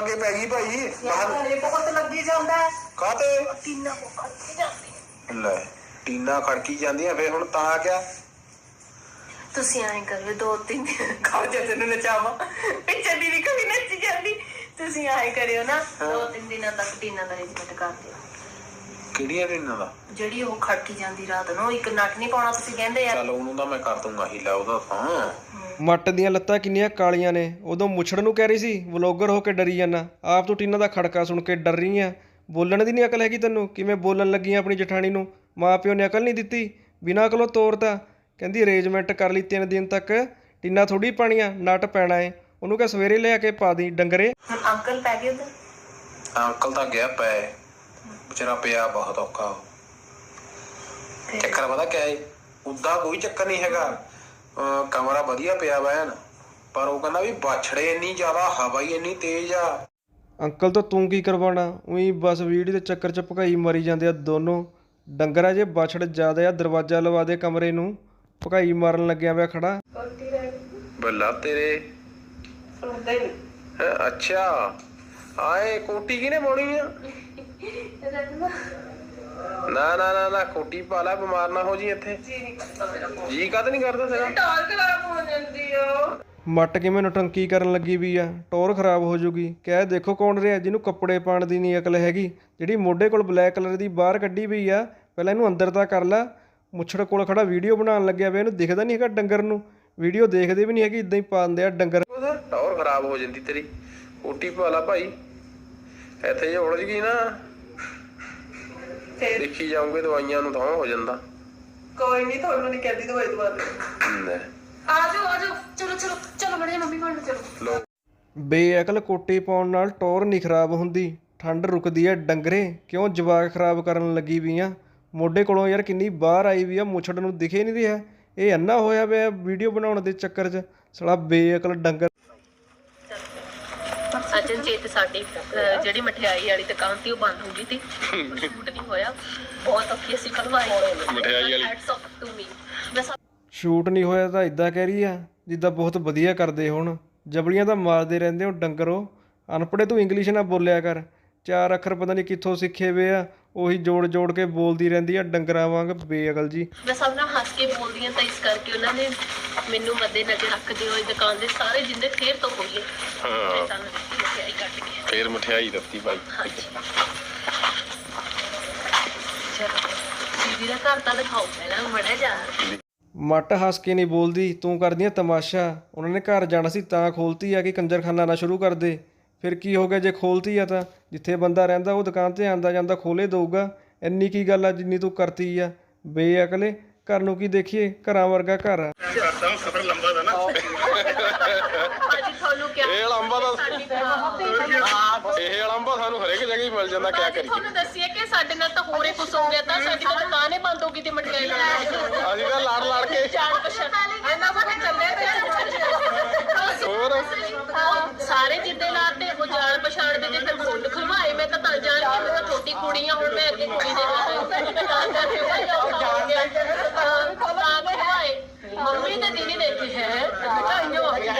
ਲਾਗੇ ਪੈ ਗਈ ਭਾਈ ਬਾਹਰ। ਹਰੇ ਬਹੁਤ ਲੱਗੀ ਜਾਂਦਾ ਹੈ। ਕਾਤੇ ਟੀਨਾ ਕੋ ਖੜੀ ਜਾਂਦੀ ਲੈ ਟੀਨਾ ਖੜਕੀ ਜਾਂਦੀਆਂ ਫੇਰ ਹੁਣ ਤਾਂ ਕਿਆ ਤੁਸੀਂ ਐਂ ਕਰਿਓ ਦੋ ਤਿੰਨ ਖਾਓ ਜੇ ਤੈਨੂੰ ਨਚਾਵਾ। ਪਿੱਛੇ ਦੀ ਵੀ ਕਦੀ ਨੱਚੀ ਜਾਂਦੀ। ਤੁਸੀਂ ਐਂ ਕਰਿਓ ਨਾ ਦੋ ਤਿੰਨ ਦਿਨਾਂ ਤੱਕ ਟੀਨਾ ਦਾ ਅਰੇਂਜਮੈਂਟ ਕਰ ਦਿਓ। ਕਿਹੜੀਆਂ ਟੀਨਾਂ ਦਾ? ਜਿਹੜੀ ਉਹ ਖੜਕੀ ਜਾਂਦੀ ਰਾਤ ਨੂੰ ਇੱਕ ਨੱਟ ਨਹੀਂ ਪਾਉਣਾ ਤੁਸੀਂ ਕਹਿੰਦੇ ਯਾਰ ਚੱਲ ਉਹਨੂੰ ਤਾਂ ਮੈਂ ਕਰ ਦੂੰਗਾ ਹੀਲਾ ਉਹਦਾ ਤਾਂ। ਮੱਟ ਦੀਆਂ ਲੱਤਾਂ ਕਿੰਨੀਆਂ ਕਾਲੀਆਂ ਨੇ। ਉਦੋਂ ਮੁੱਛੜ ਨੂੰ ਕਹਿ ਰਹੀ ਸੀ ਵਲੋਗਰ ਹੋ ਕੇ ਡਰੀ ਜਾਂਦਾ ਆਪ ਤੂੰ ਟੀਨਾ ਦਾ ਖੜਕਾ ਸੁਣ ਕੇ ਡਰ ਰਹੀ ਆ। ਬੋਲਣ ਦੀ ਨਹੀਂ ਅਕਲ ਹੈਗੀ ਤੈਨੂੰ? ਕਿਵੇਂ ਬੋਲਣ ਲੱਗੀ ਆਂ ਆਪਣੀ ਜਠਾਣੀ ਨੂੰ? ਮਾਂ ਪਿਓ ਨੇ ਅਕਲ ਨਹੀਂ ਦਿੱਤੀ। ਬਿਨਾਂ ਅਕਲੋਂ ਤੋਰਤਾ ਕਹਿੰਦੀ ਅਰੇਂਜਮੈਂਟ ਕਰ ਲਈ ਤਿੰਨ ਦਿਨ ਤੱਕ। ਟੀਨਾ ਥੋੜੀ ਪਾਣੀ ਆ ਨੱਟ ਪੈਣਾ ਏ। ਉਹਨੂੰ ਕਹ ਸਵੇਰੇ ਲਿਆ ਕੇ ਪਾ ਦੀ ਡੰਗਰੇ। ਹੁਣ ਅੰਕਲ ਪੈ ਗਏ ਉਧਰ? ਅੰਕਲ ਤਾਂ ਗਿਆ ਪੈ। ਵਿਚਾਰਾ ਪਿਆ ਬਹੁਤ ਔਖਾ। ਚੱਕਰ ਪਤਾ ਕਿਆ ਏ? ਉਦਾਂ ਕੋਈ ਚੱਕਰ ਨਹੀਂ ਹੈਗਾ। ਕਮਰਾ ਵਧੀਆ ਪਿਆ ਵਾ ਐਨ ਪਰ ਉਹ ਕਹਿੰਦਾ ਵੀ ਬਾਛੜੇ ਇੰਨੀ ਜ਼ਿਆਦਾ ਹਵਾ ਹੀ ਇੰਨੀ ਤੇਜ਼ ਆ। ਅੰਕਲ ਤੋਂ ਤੂੰ ਕੀ ਕਰਵਾਉਣਾ? ਉਹੀ ਬਸ ਵੀਡੀਓ ਦੇ ਚੱਕਰ ਚ ਭਕਾਈ ਮਰੀ ਜਾਂਦੇ ਆ ਦੋਨੋਂ। ਡੰਗਰਾ ਜੇ ਬਛੜ ਜ਼ਿਆਦਾ ਆ ਦਰਵਾਜ਼ਾ ਲਵਾ ਦੇ ਕਮਰੇ ਨੂੰ। ਭਕਾਈ ਮਾਰਨ ਲੱਗਿਆ ਪਿਆ ਖੜਾ। ਬੱਲਾ ਤੇਰੇ। ਹੈਂ, ਅੱਛਾ ਆਏ ਕੋਟੀ ਕਿਨੇ ਪਾਉਣੀ ਆ? ਨਾ ਨਾ ਨਾ ਨਾ ਕੋਟੀ ਪਾ ਲੈ ਬਿਮਾਰ ਨਾ ਹੋ ਜੀ ਇੱਥੇ। ਜੀ ਕਦ ਨਹੀਂ ਕਰਦਾ ਤੇਰਾ ਟਾਲ ਖਰਾਬ ਹੋ ਜਾਂਦੀ ਆ ਮੱਟ ਕਿਵੇਂ ਨਟੰਕੀ ਕਰਨ ਲੱਗੀ ਵੀ ਆ? ਟੌਰ ਖਰਾਬ ਹੋ ਜੂਗੀ। ਕਹਿ ਦੇਖੋ ਕੌਣ ਰਿਹਾ ਜਿਹਨੂੰ ਕੱਪੜੇ ਪਾਣ ਦੀ ਨਹੀਂ ਅਕਲ ਹੈਗੀ। ਜਿਹੜੀ ਮੋਢੇ ਕੋਲ ਬਲੈਕ ਕਲਰ ਦੀ ਬਾਹਰ ਕੱਢੀ ਵੀ ਆ ਪਹਿਲਾਂ ਇਹਨੂੰ ਅੰਦਰ ਤਾਂ ਕਰ ਲੈ। ਮੁੱਛੜ ਕੋਲ ਖੜਾ ਵੀਡੀਓ ਬਣਾਉਣ ਲੱਗਿਆ ਵੇ ਇਹਨੂੰ ਦਿਖਦਾ ਨਹੀਂ ਹੈਗਾ ਡੰਗਰ ਨੂੰ। ਵੀਡੀਓ ਦੇਖਦੇ ਵੀ ਨਹੀਂ ਹੈਗੀ ਇਦਾਂ ਹੀ ਪਾਉਂਦੇ ਆ ਡੰਗਰ। ਉਹਦਾ ਟੌਰ ਖਰਾਬ ਹੋ ਜਾਂਦੀ ਤੇਰੀ। ਕੋਟੀ ਪਾ ਲਾ ਭਾਈ। ਇੱਥੇ ਜੇ ਉਲਝ ਗਈ ਨਾ। ਫੇਰ? ਦੇਖੀ ਜਾਉਂਗੇ ਦਵਾਈਆਂ ਨੂੰ ਤਾਂ ਹੋ ਜਾਂਦਾ। ਕੋਈ ਨਹੀਂ ਤੁਹਾਨੂੰ ਨਹੀਂ ਕਹਿੰਦੀ ਦਵਾਈ ਦਵਾ ਦੇ। ਲੈ, ਆ ਜਾਓ ਆ ਜਾਓ ਚਲੋ ਚਲੋ ਚਲੋ ਮੜੇ ਮੰਮੀ ਕੋਲ ਨੂੰ ਚਲੋ। ਲੋ ਬੇਅਕਲ ਕੋਟੀ ਪਾਉਣ ਨਾਲ ਟੌਰ ਨਹੀਂ ਖਰਾਬ ਹੁੰਦੀ। ਠੰਡ ਰੁਕਦੀ ਆ ਡੰਗਰੇ। ਕਿਉਂ ਜਵਾਕ ਖਰਾਬ ਕਰਨ ਲੱਗੀ ਵੀ ਆ ਮੋਢੇ ਕੋਲੋਂ ਯਾਰ ਕਿੰਨੀ ਬਾਹਰ ਆਈ ਵੀ ਆ ਮੁੱਛੜ ਨੂੰ ਦਿਖੇ ਨਹੀਂ ਰਿਹਾ। ਇਹ ਅੰਨਾ ਹੋਇਆ ਪਿਆ ਵੀਡੀਓ ਬਣਾਉਣ ਦੇ ਚੱਕਰ 'ਚ। ਸਾਲਾ ਬੇਅਕਲ ਡੰਗਰ। ਅਚਨ ਚੇਤ ਸਾਡੀ ਅਹ, ਜਿਹੜੀ ਮਠਿਆਈ ਵਾਲੀ ਦੁਕਾਨ ਸੀ ਉਹ ਬੰਦ ਹੋ ਗਈ ਸੀ। ਸ਼ੂਟ ਨਹੀਂ ਹੋਇਆ। ਬਹੁਤ ਔਖੀ ਅਸੀਂ ਕਢਵਾਈ। ਮਠਿਆਈ ਵਾਲੀ। Hats off to me shoot ਨਹੀਂ ਹੋਇਆ ਤਾਂ ਇਦਾਂ ਕਹਿ ਰਹੀ ਆ ਜਿੱਦਾਂ ਬਹੁਤ ਵਧੀਆ ਕਰਦੇ ਹੁਣ। ਜਬਲੀਆਂ ਤਾਂ ਮਾਰਦੇ ਰਹਿੰਦੇ ਹੋ ਡੰਗਰੋ। ਅਨਪੜ੍ਹੇ ਤੂੰ ਇੰਗਲਿਸ਼ ਨਾ ਬੋਲਿਆ ਕਰ। ਚਾਰ ਅੱਖਰ ਪਤਾ ਨਹੀਂ ਕਿੱਥੋਂ ਸਿੱਖੇ ਵੇ ਆ ਉਹੀ ਜੋੜ ਜੋੜ ਕੇ ਬੋਲਦੀ ਰਹਿੰਦੀ ਆ ਡੰਗਰਾਂ ਵਾਂਗ ਬੇਅਕਲ ਜੀ। ਮੈਂ ਸਭ ਨਾਲ ਹੱਸ ਕੇ ਬੋਲਦੀ ਹਾਂ ਤਾਂ ਇਸ ਕਰਕੇ ਉਹਨਾਂ ਨੇ ਮੈਨੂੰ ਮੱਦੇ ਨਜ਼ਰ ਰੱਖਦੇ ਹੋਏ ਦੁਕਾਨ ਦੇ ਸਾਰੇ ਜਿੰਦੇ ਫੇਰ ਤੋਂ ਖੋਲੇ ਹਾਂ। ਸਾਨੂੰ ਦਿੱਤੀ ਮਠਿਆਈ ਕੱਟ ਕੇ। ਫੇਰ ਮਠਿਆਈ ਦਿੱਤੀ ਭਾਈ। ਹਾਂਜੀ। ਦੀਦੀ ਦਾ ਘਰ ਤਾਂ ਦਿਖਾਓ ਪਹਿਲਾਂ ਮੜਾ ਜਾ ਮੱਟ ਹੱਸ ਕੇ ਨਹੀਂ ਬੋਲਦੀ ਤੂੰ ਕਰਦੀ ਆ ਤਮਾਸ਼ਾ। ਉਹਨਾਂ ਨੇ ਘਰ ਜਾਣਾ ਸੀ ਤਾਂ ਖੋਲਤੀ ਆ ਕਿ ਕੰਜਰਖਾਨਾ ਨਾ ਸ਼ੁਰੂ ਕਰ ਦੇ। ਫਿਰ ਕੀ ਹੋ ਗਿਆ ਜੇ ਖੋਲਤੀ ਆ ਤਾਂ? ਜਿੱਥੇ ਬੰਦਾ ਰਹਿੰਦਾ ਉਹ ਦੁਕਾਨ ਤੇ ਆਂਦਾ ਜਾਂਦਾ ਖੋਲੇ ਦਊਗਾ। ਇੰਨੀ ਕੀ ਗੱਲ ਆ ਜਿੰਨੀ ਤੂੰ ਕਰਤੀ ਆ? ਬੇਅਕਲੇ ਘਰ ਨੂੰ ਕੀ ਦੇਖੀਏ? ਘਰਾਂ ਵਰਗਾ ਘਰ ਆ। ਅੱਜ ਤੁਹਾਨੂੰ ਕਿਆ ਇਹ ਲੰਬਾ ਦਾ ਸਾਡੀ ਦੁਕਾਨ ਇਹ ਲੰਬਾ ਸਾਨੂੰ ਹਰੇਕ ਜਗ੍ਹਾ ਹੀ ਮਿਲ ਜਾਂਦਾ ਕਿਆ ਕਰੀਏ। ਤੁਹਾਨੂੰ ਦੱਸਿਆ ਕਿ ਸਾਡੇ ਨਾਲ ਤਾਂ ਹੋਰੇ ਕੁਝ ਹੋ ਗਿਆ ਤਾਂ ਸਾਡੀ ਤਾਂ ਦੁਕਾਨ ਹੀ ਬੰਦ ਹੋ ਗਈ ਤੇ ਲਾਉਣ ਅਸੀਂ ਤਾਂ ਲੜ ਲੜ ਕੇ ਚਾਰ ਪਛਾਣ ਇਹਨਾਂ ਕੋਲ ਚੱਲੇ ਤੇ ਹੋਰ? ਸਾਰੇ ਜਿੱਦੇ ਲਾਤੇ ਉਹ ਜਾਣ ਪਛਾਣ ਦੇ ਤੇ ਫਿਰ ਮੁੰਡ ਖਲਵਾਏ ਮੈਂ ਤਾਂ ਤਾਂ ਜਾਣ ਕੇ ਮੈਂ ਤਾਂ ਛੋਟੀ ਕੁੜੀ ਆ ਹੁਣ ਮੈਂ ਅੱਗੇ ਕੁੜੀ ਦੇ ਮੰਮੀ ਤੇ ਦੀਦੀ ਦੇਖੀ ਹੈ ਤਾਂ ਹੋ ਗਿਆ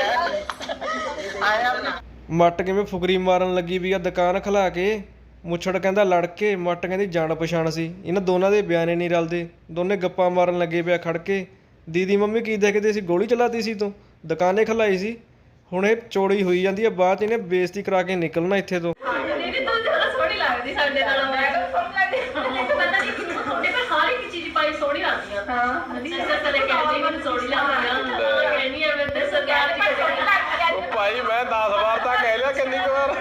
ਆਇਆ ਨਾ। ਮੱਟ ਕਿਵੇਂ ਫੁਕਰੀ ਮਾਰਨ ਲੱਗੀ ਵੀ ਆ ਦੁਕਾਨ ਖਲਾ ਕੇ ਮੁੱਛੜ ਕਹਿੰਦਾ ਲੜ ਕੇ ਮੱਟ ਕਹਿੰਦੀ ਜਾਣ ਪਛਾਣ ਸੀ। ਇਹਨਾਂ ਦੋਨਾਂ ਦੇ ਬਿਆਨੇ ਨਹੀਂ ਰਲਦੇ। ਦੋਨੇ ਗੱਪਾਂ ਮਾਰਨ ਲੱਗੇ ਪਿਆ ਖੜ ਕੇ। ਦੀਦੀ ਮੰਮੀ ਕੀ ਦੇਖਦੇ ਸੀ ਗੋਲੀ ਚਲਾਤੀ ਸੀ ਤੂੰ? ਦੁਕਾਨੇ ਖਲਾਈ ਸੀ? ਹੁਣ ਇਹ ਚੋੜੀ ਹੋਈ ਜਾਂਦੀ ਆ ਬਾਅਦ ਚ ਇਹਨੇ ਬੇਇੱਜ਼ਤੀ ਕਰਾ ਕੇ ਨਿਕਲਣਾ ਇੱਥੇ ਤੋਂ। ਦੀਦੀ ਤੂੰ ਜ਼ਿਆਦਾ ਸੋਹਣੀ ਲੱਗਦੀ ਸਾਡੇ ਨਾਲ। ਮੈਂ ਤਾਂ ਸੋਹਣੀ ਲੱਗਦੀ ਪਤਾ ਨਹੀਂ ਕਿ ਤੁਹਾਡੇ ਪਰ ਹਰ ਇੱਕ ਚੀਜ਼ ਪਾਈ ਸੋਹਣੀ ਲੱਗਦੀ ਆ। ਹਾਂ ਨਹੀਂ ਸਰ ਕਦੇ ਕਹਿੰਦੀ ਮੈਨੂੰ ਸੋਹਣੀ ਲੱਗਦੀ ਆ। ਕਹਿੰਦੀ ਆ ਮੈਂ ਤੇ ਸਰਕਾਰ ਦੀ ਉਹ ਭਾਈ ਮੈਂ 10 ਵਾਰ ਤਾਂ ਕਹਿ ਲਿਆ ਕਿੰਨੀ ਕੁ ਵਾਰ।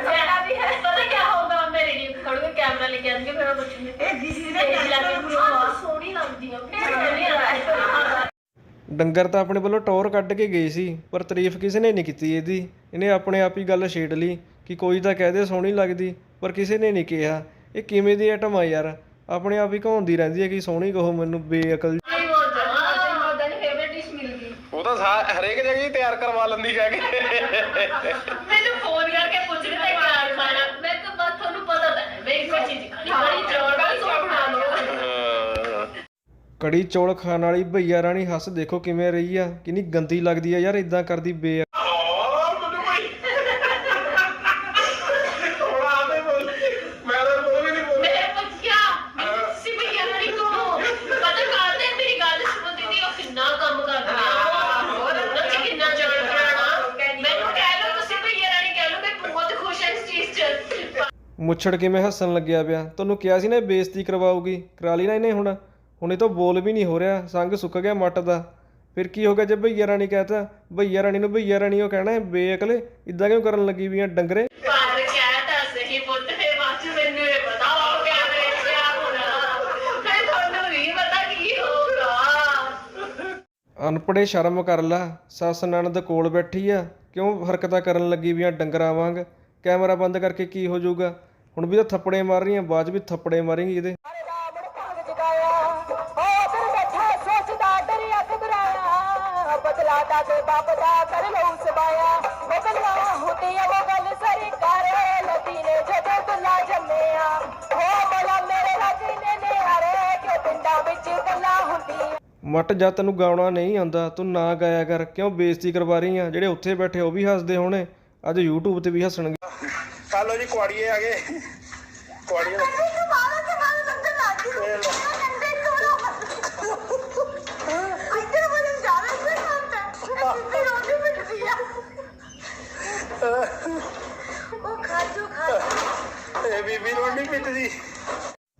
ਜਿਹੜਾ ਵੀ ਹੈ। ਪਤਾ ਕੀ ਹੋਊਗਾ ਮੇਰੇ ਲਈ ਖੜੂਗੇ ਕੈਮਰਾ ਲੈ ਕੇ ਆਣਗੇ ਫਿਰ ਮੈਂ ਪੁੱਛੂੰਗੀ। ਇਹ ਦੀਦੀ ਨੇ ਲਾ ਕੇ ਸੋਹਣੀ ਲੱਗਦੀ ਆ। ਫਿਰ ਕਹਿੰਦੀ ਆ। ਡੰਗਰ ਤਾਂ ਆਪਣੇ ਵੱਲੋਂ ਟੌਰ ਕੱਢ ਕੇ ਗਈ ਸੀ ਪਰ ਤਾਰੀਫ ਕਿਸੇ ਨੇ ਨਹੀਂ ਕੀਤੀ ਇਹਦੀ। ਇਹਨੇ ਆਪਣੇ ਆਪ ਹੀ ਗੱਲ ਛੇੜ ਲਈ ਕਿ ਕੋਈ ਤਾਂ ਕਹਦੇ ਸੋਹਣੀ ਲੱਗਦੀ ਪਰ ਕਿਸੇ ਨੇ ਨਹੀਂ ਕਿਹਾ। ਇਹ ਕਿਵੇਂ ਦੀ ਆਈਟਮ ਆ ਯਾਰ? ਆਪਣੇ ਆਪ ਹੀ ਘਾਉਂਦੀ ਰਹਿੰਦੀ ਹੈ ਕਿ ਸੋਹਣੀ ਕਹੋ ਮੈਨੂੰ ਬੇਅਕਲ ਉਹ ਤਾਂ ਹਰੇਕ ਜਗ੍ਹਾ ਹੀ ਤਿਆਰ ਕਰਵਾ ਲੈਂਦੀ ਜਾ ਕੇ। ਕੜੀ ਚੌਲ ਖਾਣ ਵਾਲੀ ਭਈਆ ਰਾਣੀ ਹੱਸ ਦੇਖੋ ਕਿਵੇਂ ਰਹੀ ਆ। ਕਿੰਨੀ ਗੰਦੀ ਲੱਗਦੀ ਆ ਯਾਰ ਇਦਾਂ ਕਰਦੀ ਬੇ ਮੁੱਛੜ ਕਿਵੇਂ ਹੱਸਣ ਲੱਗਿਆ ਪਿਆ? ਤੁਹਾਨੂੰ ਕਿਹਾ ਸੀ ਨਾ ਬੇਇੱਜ਼ਤੀ ਕਰਵਾਉਗੀ ਕਰਾ ਲਈ ਨਾ ਇਹਨੇ ਹੁਣ। ਹੁਣ ਇਹ ਤਾਂ ਬੋਲ ਵੀ ਨਹੀਂ ਹੋ ਰਿਹਾ ਸੰਗ ਸੁੱਕ ਗਿਆ ਮੱਟ ਦਾ। ਫਿਰ ਕੀ ਹੋ ਗਿਆ ਜੇ ਭਈਆ ਰਾਣੀ ਕਹਤਾ? ਭਈਆ ਰਾਣੀ ਨੂੰ ਭਈਆ ਰਾਣੀ ਉਹ ਕਹਿਣਾ ਬੇਅਕਲੇ ਇਦਾਂ ਕਿਉਂ ਕਰਨ ਲੱਗੀ ਵੀ ਆ ਡੰਗਰੇ? ਪਰ ਕਹਿ ਤਾਂ ਸਹੀ ਪੁੱਤ ਹੈ ਬਾਅਦ ਚ ਮੈਨੂੰ ਇਹ ਪਤਾ ਹੋ ਗਿਆ ਮੇਰੇ ਕਿਆ ਹੋਣਾ। ਮੈਂ ਤੁਹਾਨੂੰ ਨਹੀਂ ਪਤਾ ਕੀ ਹੋਊਗਾ। ਅਨਪੜੇ ਸ਼ਰਮ ਕਰ ਲਾ ਸੱਸ ਨਣਦ ਕੋਲ ਬੈਠੀ ਆ ਕਿਉਂ ਹਰਕਤਾਂ ਕਰਨ ਲੱਗੀ ਵੀ ਆ ਡੰਗਰਾਂ ਵਾਂਗ? ਕੈਮਰਾ ਬੰਦ ਕਰਕੇ ਕੀ ਹੋ ਜਾਊਗਾ? ਹੁਣ ਵੀ ਤਾਂ ਥੱਪੜੇ ਮਾਰ ਰਹੀ ਆ ਬਾਅਦ ਵੀ ਥੱਪੜੇ ਮਾਰੇਂਗੀ ਇਹਦੇ। ਮੱਟ ਜਾ ਤੈਨੂੰ ਗਾਉਣਾ ਨਹੀਂ ਆਉਂਦਾ ਤੂੰ ਨਾ ਗਾਇਆ ਕਰ ਕਿਉਂ ਬੇਇੱਜ਼ਤੀ ਕਰਵਾ ਰਹੀ ਆ? ਜਿਹੜੇ ਉੱਥੇ ਬੈਠੇ ਉਹ ਵੀ ਹੱਸਦੇ ਹੋਣੇ। ਅੱਜ YouTube ਤੇ ਵੀ ਹੱਸਣਗੇ। ਹਲੋ ਜੀ ਕੁਆੜੀਏ ਆ ਗਏ। ਕੁਆੜੀਏ ਨੂੰ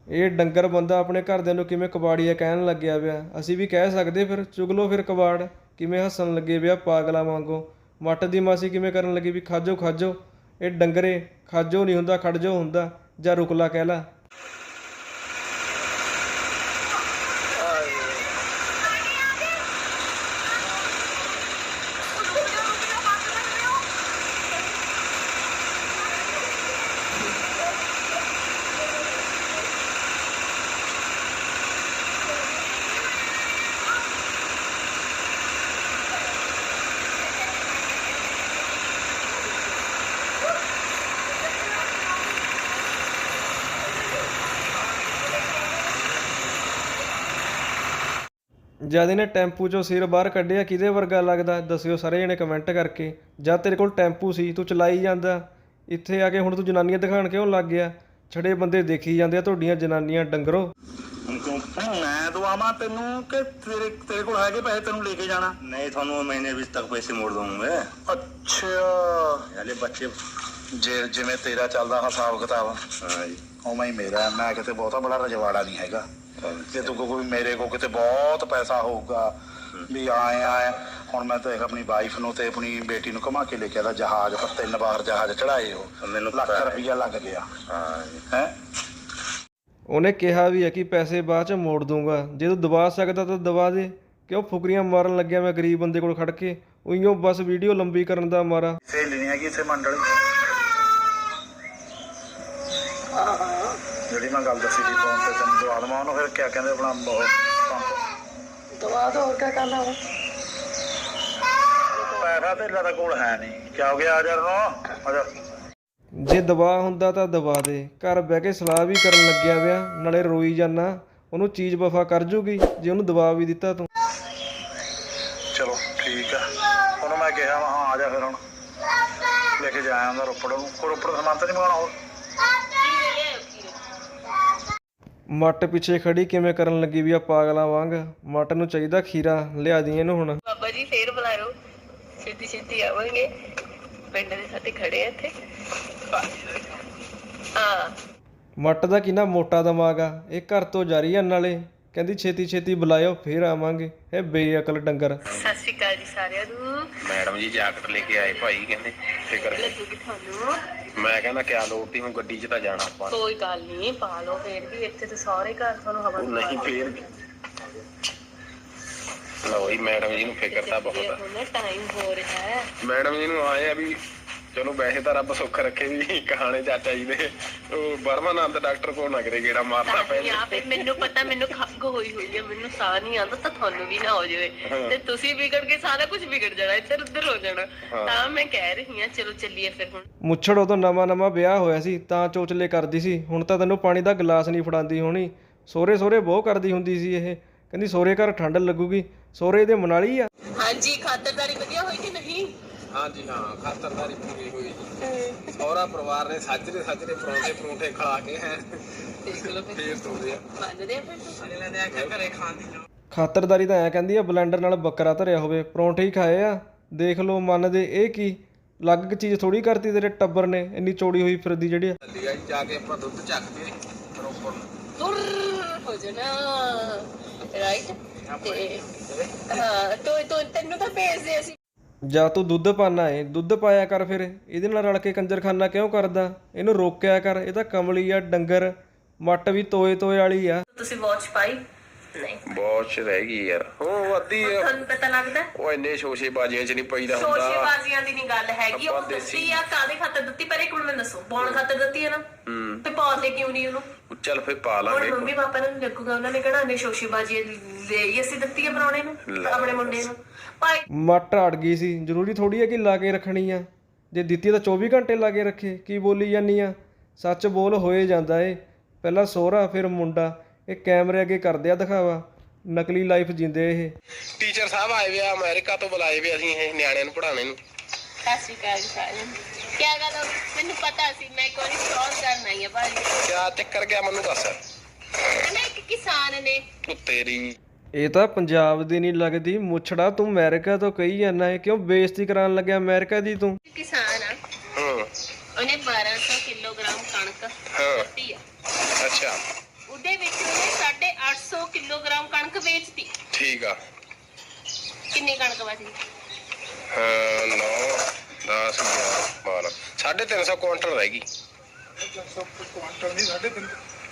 ਇਹ ਡੰਗਰ ਬੰਦਾ ਆਪਣੇ ਘਰਦਿਆਂ ਨੂੰ ਕਿਵੇਂ ਕਬਾੜੀਆ ਕਹਿਣ ਲੱਗਿਆ ਪਿਆ? ਅਸੀਂ ਵੀ ਕਹਿ ਸਕਦੇ ਫਿਰ ਚੁਗਲੋ ਫਿਰ ਕਬਾੜ। ਕਿਵੇਂ ਹੱਸਣ ਲੱਗੇ ਪਿਆ ਪਾਗਲਾ ਵਾਂਗੋ? ਮੱਟ ਦੀ ਮਾਸੀ ਕਿਵੇਂ ਕਰਨ ਲੱਗੀ ਵੀ ਖਾਜੋ ਖਾਜੋ। ਇਹ ਡੰਗਰੇ, ਖਾਜੋ ਨਹੀਂ ਹੁੰਦਾ ਖੜਜੋ ਹੁੰਦਾ, ਜਾਂ ਰੁਕਲਾ ਕਹਿ ਲਾ। ਜਦ ਇਹਨੇ ਟੈਂਪੂ ਚੋਂ ਸਿਰ ਬਾਹਰ ਕੱਢਿਆ ਕਿਹਦੇ ਵਰਗਾ ਲੱਗਦਾ? ਦੱਸਿਓ ਸਾਰੇ ਜਣੇ ਕਮੈਂਟ ਕਰਕੇ। ਜਦ ਤੇਰੇ ਕੋਲ ਟੈਂਪੂ ਸੀ ਤੂੰ ਚਲਾਈ ਜਾਂਦਾ। ਇੱਥੇ ਆ ਕੇ ਹੁਣ ਤੂੰ ਜਨਾਨੀਆਂ ਦਿਖਾਣ ਕਿਉਂ ਲੱਗ ਗਿਆ? ਛੜੇ ਬੰਦੇ ਦੇਖੀ ਜਾਂਦੇ ਆ ਤੁਹਾਡੀਆਂ ਜਨਾਨੀਆਂ ਡੰਗਰੋ। ਮੈਂ ਦਵਾਵਾਂ ਤੈਨੂੰ ਕਿ ਤੇਰੇ ਤੇਰੇ ਕੋਲ ਹੈਗੇ ਪੈਸੇ ਤੈਨੂੰ ਲੈ ਕੇ ਜਾਣਾ? ਨਹੀਂ ਤੁਹਾਨੂੰ ਮਹੀਨੇ ਵਿੱਚ ਤੱਕ ਪੈਸੇ ਮੋੜ ਦਊਂਗਾ। ਅੱਛਾ। ਹਲੇ ਬੱਚੇ ਜੇ ਜਿਵੇਂ ਤੇਰਾ ਚੱਲਦਾ ਹਿਸਾਬ ਕਿਤਾਬ ਹਾਂ ਜੀ। ਉਵੇਂ ਹੀ ਮੇਰਾ ਮੈਂ ਕਿਤੇ ਬਹੁਤਾ ਬੜਾ ਰਜਵਾੜਾ ਨਹੀਂ ਹੈਗਾ। ਜੇ ਤੂੰ ਕੋਈ ਮੇਰੇ ਕੋ ਕਿਤੇ ਬਹੁਤ ਪੈਸਾ ਹੋਊਗਾ ਵੀ ਆਏ ਆਏ। ਹੁਣ ਮੈਂ ਤਾਂ ਆਪਣੀ ਵਾਈਫ ਨੂੰ ਤੇ ਆਪਣੀ ਬੇਟੀ ਨੂੰ ਘੁਮਾ ਕੇ ਲੈ ਕੇ ਆਦਾ ਜਹਾਜ਼ ਪਰ ਤਿੰਨ ਵਾਰ ਜਹਾਜ਼ ਚੜਾਏ ਉਹ। ਮੈਨੂੰ ਲੱਖ। ਰੁਪਈਆ ਲੱਗ ਗਿਆ। ਹਾਂ। ਉਹਨੇ ਕਿਹਾ ਵੀ ਹੈ ਕਿ ਪੈਸੇ ਬਾਅਦ ਚ ਮੋੜ ਦੂੰਗਾ ਜੇ ਤੂੰ ਦਬਾ ਸਕਦਾ ਤਾਂ ਦਬਾ ਦੇ। ਕਿਉਂ ਫੁਕਰੀਆਂ ਮਾਰਨ ਲੱਗਿਆ ਮੈਂ ਗਰੀਬ ਬੰਦੇ ਕੋਲ ਖੜ ਕੇ? ਉਈਓ ਬਸ ਵੀਡੀਓ ਲੰਬੀ ਕਰਨ ਦਾ ਮਾਰਾ। ਸਹੇਲੀ ਨਹੀਂ ਹੈਗੀ ਇੱਥੇ ਮੰਡਲੀ। ਜਿਹੜੀ ਮੈਂ ਗੱਲ ਦੱਸੀ ਸੀ ਫੋਨ ਤੇ ਤੈਨੂੰ ਦਵਾ ਦਵਾਂ ਉਹਨੂੰ ਫਿਰ ਕਿਆ ਕਹਿੰਦੇ ਆਪਣਾ ਉਹ ਪੰਪ ਦਵਾ ਦੋ ਹੋਰ ਕਿਆ ਕਰਨਾ ਵਾ? ਪੈਸਾ ਤੇ ਦਾ ਕੋਲ ਹੈ ਨਹੀਂ। ਕਿਆ ਹੋ ਗਿਆ? ਆ ਜਾ ਰੋ ਆ ਜਾ। ਜੇ ਦਬਾ ਹੁੰਦਾ ਤਾਂ ਦਬਾ ਦੇ। ਘਰ ਬਹਿ ਕੇ ਸਲਾਹ ਵੀ ਕਰਨ ਲੱਗਿਆ ਵਿਆ ਨਾਲੇ ਰੋਈ ਜਾਨਾ। ਉਹਨੂੰ ਚੀਜ਼ ਵਫਾ ਕਰ ਜੂਗੀ ਜੇ ਉਹਨੂੰ ਦਬਾ ਵੀ ਦਿੱਤਾ ਤੂੰ। ਚਲੋ ਠੀਕ ਆ। ਉਹਨੂੰ ਮੈਂ ਕਿਹਾ ਵਾ ਹਾਂ ਆ ਜਾ ਫਿਰ ਹੁਣ। ਲੈ ਕੇ ਜਾਇਆ ਹੁੰਦਾ ਰੋਪੜ ਨੂੰ। ਰੋਪੜ ਸਮਾਨ ਤਾਂ ਨਹੀਂ ਮੰਗਾਉਣਾ ਹੋਰ? ਮੱਟ ਪਿੱਛੇ ਖੜੀ ਕਿਵੇਂ ਕਰਨ ਲੱਗੀ ਵੀ ਆ ਪਾਗਲਾਂ ਵਾਂਗ? ਮੱਟ ਨੂੰ ਚਾਹੀਦਾ ਖੀਰਾ ਲਿਆ ਦੀ ਇਹਨੂੰ ਹੁਣ। ਬਾਬਾ ਜੀ ਫੇਰ ਬੁਲਾਇਓ। ਛੇਤੀ ਛੇਤੀ ਆਵਾਂਗੇ। ਪਿੰਡ ਦੇ ਸਾਥੇ ਖੜੇ ਆ ਇੱਥੇ। ਹਾਂ। ਮੱਟ ਦਾ ਕਿੰਨਾ ਮੋਟਾ ਦਿਮਾਗ ਆ। ਇਹ ਘਰ ਤੋਂ ਜਾਰੀ ਆ ਨਾਲੇ। ਕਹਿੰਦੀ ਛੇਤੀ ਛੇਤੀ ਬੁਲਾਇਓ ਫੇਰ ਆਵਾਂਗੇ। ਇਹ ਬੇਅਕਲ ਡੰਗਰ। ਸਤਿ ਸ਼੍ਰੀ ਅਕਾਲ ਜੀ ਸਾਰਿਆਂ ਨੂੰ। ਮੈਡਮ ਜੀ ਜਾਕਟ ਲੈ ਕੇ ਆਏ ਭਾਈ ਕਹਿੰਦੇ ਫਿਕਰ ਲੱਗੂਗੀ ਤੁਹਾਨੂੰ। ਮੈਂ ਕਹਿੰਦਾ ਕਿਆ ਲੋੜ ਤੀ ਹੁਣ ਗੱਡੀ 'ਚ ਤਾਂ ਜਾਣਾ ਆਪਾਂ। ਕੋਈ ਗੱਲ ਨਹੀਂ ਪਾ ਲਓ ਫੇਰ ਵੀ ਇੱਥੇ ਤੇ ਸਾਰੇ ਘਰ ਤੁਹਾਨੂੰ ਹਵਾ ਨਹੀਂ ਫੇਰ ਵੀ। ਲਓ ਜੀ ਮੈਡਮ ਜੀ ਨੂੰ ਫਿਕਰ ਤਾਂ ਬਹੁਤ ਆ। ਹੁਣ ਟਾਈਮ ਹੋ ਰਿਹਾ ਹੈ। ਮੈਡਮ ਜੀ ਨੂੰ ਆਏ ਆ ਵੀ ਚਲੋ ਵੈਸੇ ਤਾਂ ਰੱਬ ਸੁੱਖ ਰੱਖੇ ਵੀ ਕਹਾਣੇ ਚਾਚਾ ਜੀ ਦੇ। ਉਹ ਬਰਮਾਨੰਦ ਡਾਕਟਰ ਕੋਲ ਨਾ ਕਰੇ ਗੇੜਾ ਮਾਰਨਾ ਪੈ ਯਾ ਫਿਰ ਮੈਨੂੰ ਪਤਾ ਮੈਨੂੰ ਖੰਗ ਹੋਈ ਹੋਈ ਹੈ ਮੈਨੂੰ ਸਾਹ ਨਹੀਂ ਆਉਂਦਾ ਤਾਂ ਤੁਹਾਨੂੰ ਵੀ ਨਾ ਹੋ ਜਾਵੇ। ਤੇ ਤੁਸੀਂ ਵਿਗੜ ਕੇ ਸਾਰਾ ਕੁਝ ਵਿਗੜ ਜਾਣਾ ਇੱਧਰ ਉੱਧਰ ਹੋ ਜਾਣਾ। ਤਾਂ ਮੈਂ ਕਹਿ ਰਹੀ ਹਾਂ ਚਲੋ ਚੱਲੀਏ ਫਿਰ ਹੁਣ। ਮੁੱਛੜ ਉਦੋਂ ਨਵਾਂ ਨਵਾਂ ਵਿਆਹ ਹੋਇਆ ਸੀ ਤਾਂ ਚੋਚਲੇ ਕਰਦੀ ਸੀ। ਹੁਣ ਤਾਂ ਤੈਨੂੰ ਪਾਣੀ ਦਾ ਗਲਾਸ ਨਹੀਂ ਫੜਾਉਂਦੀ ਹੋਣੀ। ਸੋਰੇ ਸੋਰੇ ਬਹੁਤ ਕਰਦੀ ਹੁੰਦੀ ਸੀ ਇਹ। ਕਹਿੰਦੀ ਸੋਰੇ ਘਰ ਠੰਡ ਲੱਗੂਗੀ ਸੋਰੇ ਦੇ ਮਨਾਲੀ ਆ। ਹਾਂਜੀ ਖਾਤਰਦਾਰੀ ਵਧੀਆ ਹੋਈ ਕਿ ਨਹੀਂ? ਹਾਂਜੀ ਹਾਂ ਖਾਤਰਦਾਰੀ ਪੂਰੀ ਹੋਈ ਜੀ। ਸਹੁਰਾ ਪਰਿਵਾਰ ਨੇ ਸਾਜਰੇ ਸਾਜਰੇ ਪਰੌਂਠੇ ਪਰੌਂਠੇ ਖਾ ਕੇ ਹੈ। ਦੇਖ ਲਓ ਫਿਰ। ਤੋੜਿਆ ਮੰਨਦੇ ਆ ਫਿਰ ਤੁਸੀਂ? ਅਗਲੇ ਨੇ ਆਖਿਆ ਘਰੇ ਖਾਣ ਦੀ ਖਾਤਰਦਾਰੀ ਤਾਂ ਐ ਕਹਿੰਦੀ ਆ ਬਲੈਂਡਰ ਨਾਲ ਬੱਕਰਾ ਧਰਿਆ ਹੋਵੇ ਪਰੌਂਠੇ ਹੀ ਖਾਏ ਆ। ਦੇਖ ਲਓ ਮੰਨਦੇ ਇਹ ਕੀ? ਅਲੱਗ ਚੀਜ਼ ਥੋੜੀ ਕਰਤੀ ਤੇਰੇ ਟੱਬਰ ਨੇ ਇੰਨੀ ਚੌੜੀ ਹੋਈ ਫਿਰਦੀ ਜਿਹੜੀ ਆ। ਜਾ ਕੇ ਆਪਾਂ ਦੁੱਧ ਚੱਕਦੇ ਪ੍ਰੋਪਰ ਤੁਰ ਹੋ ਜਾਣਾ। ਰਾਈਟ ਤੇ ਹਾਂ ਤੋ ਤੋ ਤੈਨੂੰ ਤਾਂ ਭੇਜਦੇ ਅਸੀਂ। ਜਾਂ ਤੂੰ ਦੁੱਧ ਪਾਣਾ ਏ, ਦੁੱਧ ਪਾਇਆ ਕਰ ਫਿਰ। ਇਹਦੇ ਨਾਲ ਰਲ ਕੇ ਕੰਜਰਖਾਨਾ ਕਿਉਂ ਕਰਦਾ? ਇਹਨੂੰ ਰੋਕਿਆ ਕਰ, ਇਹ ਤਾਂ ਕਮਲੀ ਆ, ਡੰਗਰ, ਮੱਟ ਵੀ ਤੋਏ ਤੋਏ ਵਾਲੀ ਆ। ਤੁਸੀਂ ਵਾਚ ਪਾਈ। ਨਹੀਂ। ਬਹੁਤ ਚ ਰਹਿ ਗਈ ਯਾਰ। ਉਹ ਅੱਧੀ ਤੁਹਾਨੂੰ ਪਤਾ ਲੱਗਦਾ ਉਹ ਇੰਨੇ ਸ਼ੋਸ਼ੇ ਬਾਜੀਆਂ ਚ ਨਹੀਂ ਪਈਦਾ ਹੁੰਦਾ। ਸ਼ੋਸ਼ੇਬਾਜ਼ੀਆਂ ਦੀ ਨਹੀਂ ਗੱਲ ਹੈਗੀ। ਉਹ ਦਿੱਤੀ ਆ ਕਾਦੇ ਖਾਤਰ ਦਿੱਤੀ? ਪਰ ਇੱਕ ਮਿੰਟ ਮੈਨੂੰ ਦੱਸੋ ਬੌਣ ਖਾਤਰ ਦਿੱਤੀ ਹੈ ਨਾ? ਤੇ ਪਾਉਂਦੇ ਕਿਉਂ ਨਹੀਂ ਉਹਨੂੰ? ਚੱਲ ਫੇ ਪਾ ਹੁਣ ਲਾਂਗੇ। ਮੰਮੀ ਪਾਪਾ ਨੂੰ ਲੱਗੂਗਾ ਉਹਨਾਂ ਨੇ ਕਿਹੜਾ ਨੇ ਸ਼ੋਸ਼ੇਬਾਜ਼ੀ ਲਈ ਅਸੀਂ ਦਿੱਤੀ ਹੈ ਬਣਾਉਣੇ ਨੂੰ ਆਪਣੇ ਮੁੰਡੇ ਨੂੰ। ਭਾਈ ਮੱਟ ਅੜ ਗਈ ਸੀ। ਜ਼ਰੂਰੀ ਥੋੜੀ ਹੈ ਕਿ ਲਾ ਕੇ ਰੱਖਣੀ ਆ। ਜੇ ਦਿੱਤੀ ਤਾਂ 24 ਘੰਟੇ ਲਾ ਕੇ ਰੱਖੇ। ਕੀ ਬੋਲੀ ਜਾਨੀ ਆ? ਸੱਚ ਬੋਲ ਹੋਏ ਜਾਂਦਾ ਏ। ਪਹਿਲਾਂ ਸੋਹਰਾ ਫਿਰ ਮੁੰਡਾ। ਇਹ ਕੈਮਰੇ ਅੱਗੇ ਕਰਦੇ ਆ ਦਿਖਾਵਾ ਨਕਲੀ ਲਾਈਫ ਜਿੰਦੇ ਇਹ। ਟੀਚਰ ਸਾਹਿਬ ਆਏ ਵੇ ਆ ਅਮਰੀਕਾ ਤੋਂ ਬੁਲਾਏ ਵੇ ਅਸੀਂ ਇਹ ਨਿਆਣਿਆਂ ਨੂੰ ਪੜਾਉਣੇ ਨੂੰ। ਸਤਿ ਸ਼੍ਰੀ ਅਕਾਲ ਸਾਰਿਆਂ ਨੂੰ। ਕੀ ਗੱਲ ਹੋ- ਮੈਨੂੰ ਪਤਾ ਸੀ ਮੈਂ ਵਾਰੀ ਸਟੋਰ ਕਰਨਾ ਹੀ ਹੈ ਭਾਜੀ। ਕਿਆ ਚੱਕਰ ਗਿਆ ਮੈਨੂੰ ਦੱਸ। ਮੈਂ ਇੱਕ ਕਿਸਾਨ ਨੇ। ਤੂੰ ਤੇਰੀ। ਇਹ ਤਾਂ ਪੰਜਾਬ ਦੀ ਨਹੀਂ ਲੱਗਦੀ ਮੁੱਛੜਾ ਤੂੰ ਅਮਰੀਕਾ ਤੋਂ ਕਹੀ ਜਾਂਦਾ ਏ ਕਿਉਂ ਬੇਇੱਜ਼ਤੀ ਕਰਾਉਣ ਲੱਗਿਆ ਅਮਰੀਕਾ ਦੀ ਤੂੰ? ਕਿਸਾਨ ਆ ਹੂੰ ਉਹਨੇ 1200 ਕਿਲੋਗ੍ਰਾਮ ਕਣਕ ਹਾਂ ਦਿੱਤੀ ਆ ਅੱਛਾ ਉਹਦੇ ਵਿੱਚ ਉਹਨੇ 850 ਕਿਲੋਗ੍ਰਾਮ ਕਣਕ ਵੇਚਤੀ। ਠੀਕ ਆ। ਕਿੰਨੀ ਕਣਕ ਬਚੀ? ਹਾਂ 9 10 11 12 350 ਕੁਆਂਟਲ ਰਹਿ ਗਈ।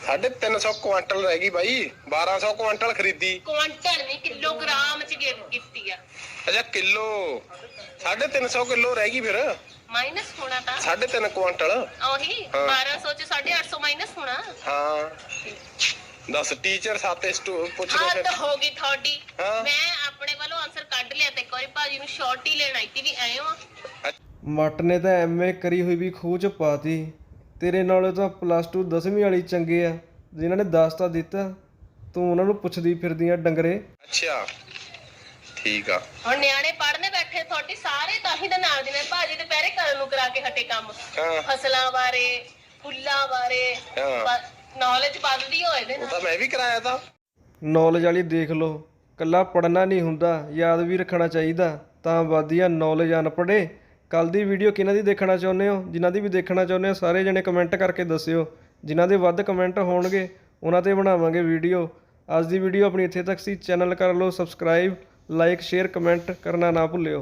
ਸਾਢੇ 350 ਕੁਆਂਟਲ ਰਹਿ ਗਈ ਬਾਈ। 1200 ਕੁਆਂਟਲ ਖਰੀਦੀ। ਕੁਆਂਟਲ ਨਹੀਂ ਕਿਲੋਗ੍ਰਾਮ ਚ ਗੇ- ਕੀਤੀ ਆ। ਅੱਛਾ ਕਿਲੋ। 350 ਕਿਲੋ ਰਹਿ ਗਈ ਫਿਰ। ਮਾਈਨਸ ਹੋਣਾ ਤਾਂ। 3.5 ਕੁਆਂਟਲ। ਉਹੀ 1200 ਚ 850 ਮਾਈਨਸ ਹੋਣਾ। ਹਾਂ। ਦੱਸ ਟੀਚਰ ਸਾਤੇ ਸਟੂ ਪੁੱਛ ਰਹੇ ਹੱਦ ਫਿਰ। ਹੋ ਗਈ ਤੁਹਾਡੀ। ਹਾਂ। ਮੈਂ ਆਪਣੇ ਵੱਲੋਂ ਆਨਸਰ ਕੱਢ ਲਿਆ ਤੇ ਇੱਕ ਵਾਰੀ ਭਾਜੀ ਨੂੰ ਸ਼ਾਰਟ ਹੀ ਲੈਣ ਆਈ ਤੀ ਵੀ ਹੋ ਮੱਟ ਨੇ ਤਾਂ ਐਮਏ ਕਰੀ ਹੋਈ ਵੀ ਖੂਹ ਚ ਪਾਤੀ। ਤੇਰੇ ਨਾਲੋਂ ਤਾਂ ਪਲੱਸ 2 ਦਸਵੀਂ ਵਾਲੀ ਚੰਗੇ ਆ। ਜਿਨ੍ਹਾਂ ਨੇ 10 ਤਾਂ ਦਿੱਤਾ ਤੂੰ ਉਹਨਾਂ ਨੂੰ ਪੁੱਛਦੀ ਫਿਰਦੀ ਆ ਡੰਗਰੇ। ਅੱਛਾ। ਠੀਕ ਆ। ਹੁਣ ਨਿਆਣੇ ਪੜ੍ਹਨੇ ਬੈਠੇ ਤੁਹਾਡੀ ਸਾਰੇ ਤਾਂ ਹੀ ਦੇ ਨਾਲ ਦੇ ਨੇ ਭਾਜੀ ਤੇ ਪਹਿਰੇ ਕਰਨ ਨੂੰ ਕਰਾ ਕੇ ਹਟੇ ਕੰਮ। ਹਾਂ। ਫਸਲਾਂ ਬਾਰੇ ਫੁੱਲਾਂ ਬਾਰੇ ਹਾਂ। ਨੌਲੇਜ ਵੱਧਦੀ ਹੋਏ ਦੇ ਉਹ ਤਾਂ ਮੈਂ ਵੀ ਕਰਾਇਆ ਤਾਂ। ਨੌਲੇਜ ਵਾਲੀ ਦੇਖ ਲਓ ਕੱਲਾ ਪੜਨਾ ਨਹੀਂ ਹੁੰਦਾ ਯਾਦ ਵੀ ਰੱਖਣਾ ਚਾਹੀਦਾ ਤਾਂ ਵਧੀਆ ਨੌਲੇਜ ਅਨਪੜ੍ਹੇ। ਕੱਲ ਦੀ ਵੀਡੀਓ ਕਿਹਨਾਂ ਦੀ ਦੇਖਣਾ ਚਾਹੁੰਦੇ ਹੋ? ਜਿਨ੍ਹਾਂ ਦੀ ਵੀ ਦੇਖਣਾ ਚਾਹੁੰਦੇ ਹੋ ਸਾਰੇ ਜਣੇ ਕਮੈਂਟ ਕਰਕੇ ਦੱਸਿਓ। ਜਿਨ੍ਹਾਂ ਦੇ ਵੱਧ ਕਮੈਂਟ ਹੋਣਗੇ ਉਹਨਾਂ ਤੇ ਬਣਾਵਾਂਗੇ ਵੀਡੀਓ ਅੱਜ ਦੀ ਵੀਡੀਓ ਆਪਣੀ ਇੱਥੇ ਤੱਕ ਸੀ। ਚੈਨਲ ਕਰ ਲਓ ਸਬਸਕ੍ਰਾਈਬ ਲਾਈਕ ਸ਼ੇਅਰ ਕਮੈਂਟ ਕਰਨਾ ਨਾ ਭੁੱਲਿਓ।